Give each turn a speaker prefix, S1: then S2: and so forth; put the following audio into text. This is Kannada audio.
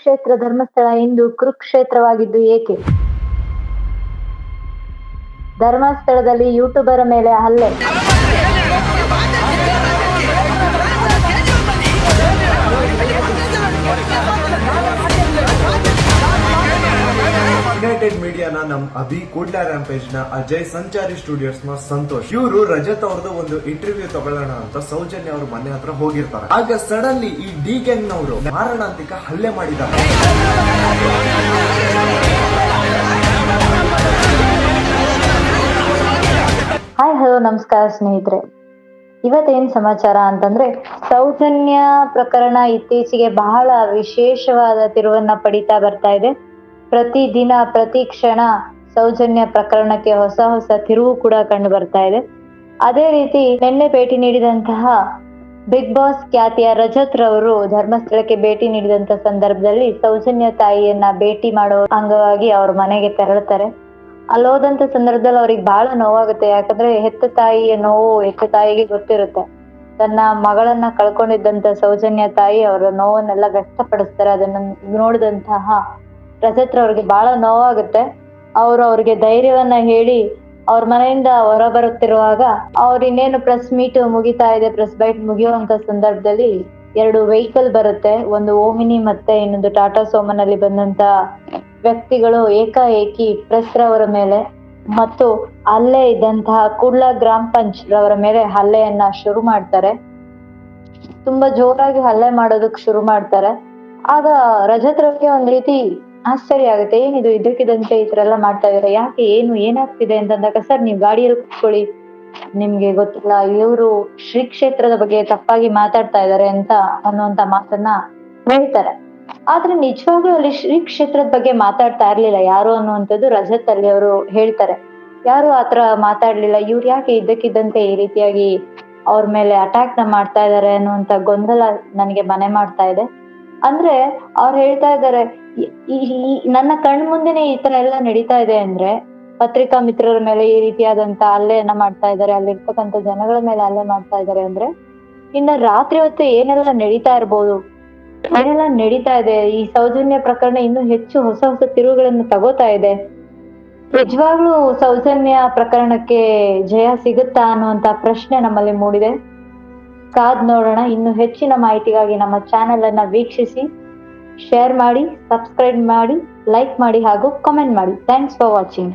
S1: ಕ್ಷೇತ್ರ ಧರ್ಮಸ್ಥಳ ಇಂದು ಕುರುಕ್ಷೇತ್ರವಾಗಿದ್ದು ಏಕೆ? ಧರ್ಮಸ್ಥಳದಲ್ಲಿ ಯೂಟ್ಯೂಬರ ಮೇಲೆ ಹಲ್ಲೆ.
S2: ಯುನೈಟೆಡ್ ಮೀಡಿಯಾನ ನಮ್ ಅಭಿ ಕೂಡ್ಲಾ ರ್ಯಾಂಪೇಜ್ನ ಅಜಯ್ ಸಂಚಾರಿ ಸ್ಟುಡಿಯೋಸ್ನ ಸಂತೋಷ್. ಇವರು ರಜತ್ ಅವ್ರದ್ದು ಒಂದು ಇಂಟರ್ವ್ಯೂ ತಗೊಳ್ಳೋಣ ಅಂತ ಸೌಜನ್ಯ ಅವ್ರ ಮನೆ ಹತ್ರ ಹೋಗಿರ್ತಾರೆ. ಆಗ ಸಡನ್ಲಿ ಈ ಡಿ ಗ್ಯಾಂಗ್ ನವರು ಮಾರಣಾಂತಿಕ ಹಲ್ಲೆ ಮಾಡಿದ್ದಾರೆ.
S1: ಹಾಯ್ ಹಲೋ ನಮಸ್ಕಾರ ಸ್ನೇಹಿತರೆ. ಇವತ್ತೇನ್ ಸಮಾಚಾರ ಅಂತಂದ್ರೆ, ಸೌಜನ್ಯ ಪ್ರಕರಣ ಇತ್ತೀಚೆಗೆ ಬಹಳ ವಿಶೇಷವಾದ ತಿರುವನ್ನ ಪಡಿತಾ ಬರ್ತಾ ಇದೆ. ಪ್ರತಿ ದಿನ ಪ್ರತಿ ಕ್ಷಣ ಸೌಜನ್ಯ ಪ್ರಕರಣಕ್ಕೆ ಹೊಸ ಹೊಸ ತಿರುವು ಕೂಡ ಕಂಡು ಬರ್ತಾ ಇದೆ. ಅದೇ ರೀತಿ ನಿನ್ನೆ ಭೇಟಿ ನೀಡಿದಂತಹ ಬಿಗ್ ಬಾಸ್ ಖ್ಯಾತಿಯ ರಜತ್ ರವರು ಧರ್ಮಸ್ಥಳಕ್ಕೆ ಭೇಟಿ ನೀಡಿದಂತ ಸಂದರ್ಭದಲ್ಲಿ ಸೌಜನ್ಯ ತಾಯಿಯನ್ನ ಭೇಟಿ ಮಾಡೋ ಅಂಗವಾಗಿ ಅವ್ರ ಮನೆಗೆ ತೆರಳುತ್ತಾರೆ ಅಲ್ಲಿ ಹೋದಂತ ಸಂದರ್ಭದಲ್ಲಿ ಅವ್ರಿಗೆ ಬಹಳ ನೋವಾಗುತ್ತೆ. ಯಾಕಂದ್ರೆ ಹೆತ್ತ ತಾಯಿಯ ನೋವು ಹೆತ್ತ ತಾಯಿಗೆ ಗೊತ್ತಿರುತ್ತೆ. ತನ್ನ ಮಗಳನ್ನ ಕಳ್ಕೊಂಡಿದ್ದಂತ ಸೌಜನ್ಯ ತಾಯಿ ಅವರ ನೋವನ್ನೆಲ್ಲ ವ್ಯಕ್ತಪಡಿಸ್ತಾರೆ. ಅದನ್ನ ನೋಡಿದಂತಹ ರಜತ್ ಅವ್ರಿಗೆ ಬಹಳ ನೋವಾಗುತ್ತೆ. ಅವ್ರು ಅವ್ರಿಗೆ ಧೈರ್ಯವನ್ನ ಹೇಳಿ ಅವ್ರ ಮನೆಯಿಂದ ಹೊರ ಬರುತ್ತಿರುವಾಗ ಅವ್ರ ಇನ್ನೇನು ಪ್ರೆಸ್ ಮೀಟ್ ಮುಗಿತಾ ಇದೆ ಪ್ರೆಸ್ ಬೈಟ್ ಮುಗಿಯುವಂತ ಸಂದರ್ಭದಲ್ಲಿ ಎರಡು ವೆಹಿಕಲ್ ಬರುತ್ತೆ. ಒಂದು ಓಮಿನಿ ಮತ್ತೆ ಇನ್ನೊಂದು ಟಾಟಾ ಸೋಮನ್ ಅಲ್ಲಿ ಬಂದಂತ ವ್ಯಕ್ತಿಗಳು ಏಕಾಏಕಿ ಪ್ರೆಸ್ ರವರ ಮೇಲೆ ಮತ್ತು ಅಲ್ಲೇ ಇದ್ದಂತಹ ಕುಡ್ಲ ಗ್ರಾಮ ಪಂಚ್ ರವರ ಮೇಲೆ ಹಲ್ಲೆಯನ್ನ ಶುರು ಮಾಡ್ತಾರೆ. ತುಂಬಾ ಜೋರಾಗಿ ಹಲ್ಲೆ ಮಾಡೋದಕ್ ಶುರು ಮಾಡ್ತಾರೆ. ಆಗ ರಜತ್ ರವ್ರಿಗೆ ಒಂದ್ ರೀತಿ ಆಶ್ಚರ್ಯ ಆಗುತ್ತೆ ಏನಿದು ಇದಕ್ಕಿದಂತೆ ಈ ತರ ಎಲ್ಲ ಮಾಡ್ತಾ ಇದಾರೆ ಯಾಕೆ, ಏನು, ಏನಾಗ್ತಿದೆ ಅಂತಂದಾಗ ಸರ್, ನೀವು ಗಾಡಿಯಲ್ಲಿ ಕುತ್ಕೊಳ್ಳಿ. ನಿಮ್ಗೆ ಗೊತ್ತಿಲ್ಲ, ಇವರು ಶ್ರೀ ಕ್ಷೇತ್ರದ ಬಗ್ಗೆ ತಪ್ಪಾಗಿ ಮಾತಾಡ್ತಾ ಇದಾರೆ ಅಂತ ಅನ್ನುವಂತ ಮಾತನ್ನ ಹೇಳ್ತಾರೆ. ಆದ್ರೆ ನಿಜವಾಗ್ಲೂ ಅಲ್ಲಿ ಶ್ರೀ ಕ್ಷೇತ್ರದ ಬಗ್ಗೆ ಮಾತಾಡ್ತಾ ಇರ್ಲಿಲ್ಲ. ಯಾರು ಅನ್ನುವಂಥದ್ದು ರಜತ್ ಅಲ್ಲಿ ಅವರು ಹೇಳ್ತಾರೆ. ಯಾರು ಆತರ ಮಾತಾಡ್ಲಿಲ್ಲ? ಇವ್ರು ಯಾಕೆ ಇದ್ದಕ್ಕಿದ್ದಂತೆ ಈ ರೀತಿಯಾಗಿ ಅವ್ರ ಮೇಲೆ ಅಟ್ಯಾಕ್ನ ಮಾಡ್ತಾ ಇದಾರೆ ಅನ್ನುವಂತ ಗೊಂದಲ ನನಗೆ ಮನೆ ಮಾಡ್ತಾ ಇದೆ. ಅಂದ್ರೆ ಅವ್ರು ಹೇಳ್ತಾ ಇದ್ದಾರೆ ನನ್ನ ಕಣ್ ಮುಂದೆನೆ ಈ ತರ ಎಲ್ಲ ನಡೀತಾ ಇದೆ ಅಂದ್ರೆ ಪತ್ರಿಕಾ ಮಿತ್ರರ ಮೇಲೆ ಈ ರೀತಿಯಾದಂತ ಹಲ್ಲೆಯನ್ನ ಮಾಡ್ತಾ ಇದ್ದಾರೆ, ಅಲ್ಲಿರ್ತಕ್ಕಂಥ ಜನಗಳ ಮೇಲೆ ಅಲ್ಲೇ ಮಾಡ್ತಾ ಇದಾರೆ ಅಂದ್ರೆ ಇನ್ನ ರಾತ್ರಿ ಹೊತ್ತು ಏನೆಲ್ಲ ನಡೀತಾ ಇರ್ಬೋದು, ಏನೆಲ್ಲ ನಡೀತಾ ಇದೆ, ಈ ಸೌಜನ್ಯ ಪ್ರಕರಣ ಇನ್ನು ಹೆಚ್ಚು ಹೊಸ ಹೊಸ ತಿರುವುಗಳನ್ನು ತಗೋತಾ ಇದೆ. ನಿಜವಾಗ್ಲೂ ಸೌಜನ್ಯ ಪ್ರಕರಣಕ್ಕೆ ಜಯ ಸಿಗುತ್ತಾ ಅನ್ನುವಂತ ಪ್ರಶ್ನೆ ನಮ್ಮಲ್ಲಿ ಮೂಡಿದೆ. ಕಾದ್ ನೋಡೋಣ, ಇನ್ನು ಹೆಚ್ಚಿನ ಮಾಹಿತಿಗಾಗಿ ನಮ್ಮ ಚಾನೆಲ್ ಅನ್ನ ವೀಕ್ಷಿಸಿ. ಶೇರ್ ಮಾಡಿ ಸಬ್ಸ್ಕ್ರೈಬ್ ಮಾಡಿ ಲೈಕ್ ಮಾಡಿ ಹಾಗೂ ಕಾಮೆಂಟ್ ಮಾಡಿ. Thanks for watching